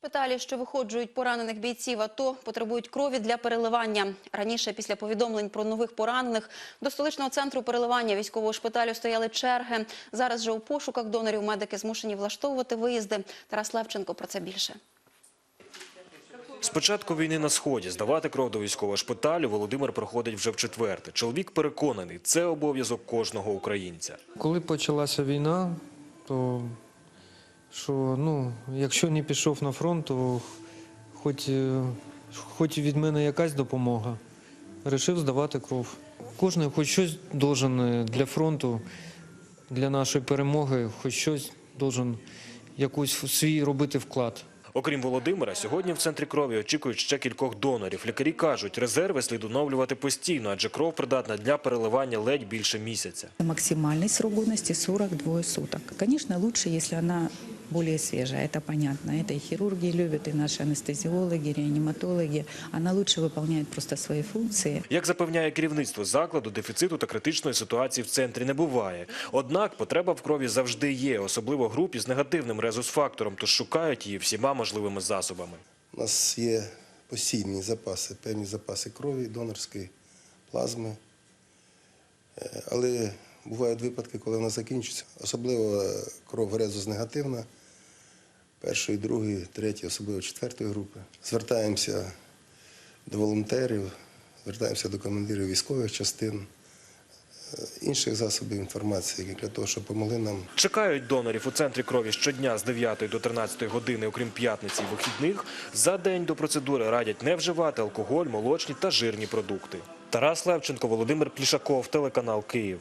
Шпиталі, що виходжують поранених бійців АТО, потребують крові для переливання. Раніше, після повідомлень про нових поранених, до столичного центру переливання військового шпиталю стояли черги. Зараз же у пошуках донорів медики змушені влаштовувати виїзди. Тарас Левченко про це більше. З початку війни на Сході здавати кров до військового шпиталю Володимир проходить вже в четверте. Чоловік переконаний, це обов'язок кожного українця. Коли почалася війна, то що, ну, якщо не пішов на фронт, то хоч, е, хоч від мене якась допомога. Рішив здавати кров. Кожен хоч щось должен е, для фронту, для нашої перемоги, хоч щось должен якийсь свій робити вклад. Окрім Володимира, сьогодні в центрі крові очікують ще кількох донорів. Лікарі кажуть, резерви слід оновлювати постійно, адже кров придатна для переливання ледь більше місяця. Максимальный срок годности 42 суток. Конечно, лучше, если она более свежая, это понятно. Это и хирурги любят, и наши анестезиологи, реаниматологи. Она лучше выполняет просто свои функции. Як запевняє керівництво закладу, дефіциту та критичної ситуації в центрі не буває. Однак потреба в крові завжди є, особливо групі з негативним резус-фактором, тож шукають її всіма можливими засобами. У нас є постійні запаси, певні запаси крові, донорської плазми. Е, Але бувають випадки, коли вона закінчиться. Особливо е, кров резус негативна, першої, другої, третьої, особливо четвертої групи. Звертаємося до волонтерів, звертаємося до командирів військових частин, е, інших засобів інформації для того, щоб допомогли нам Чекають донорів у центрі крові щодня з 9 до 13 години, окрім п'ятниці і вихідних. За день до процедури радять не вживати алкоголь, молочні та жирні продукти. Тарас Левченко, Володимир Плішаков, телеканал Київ.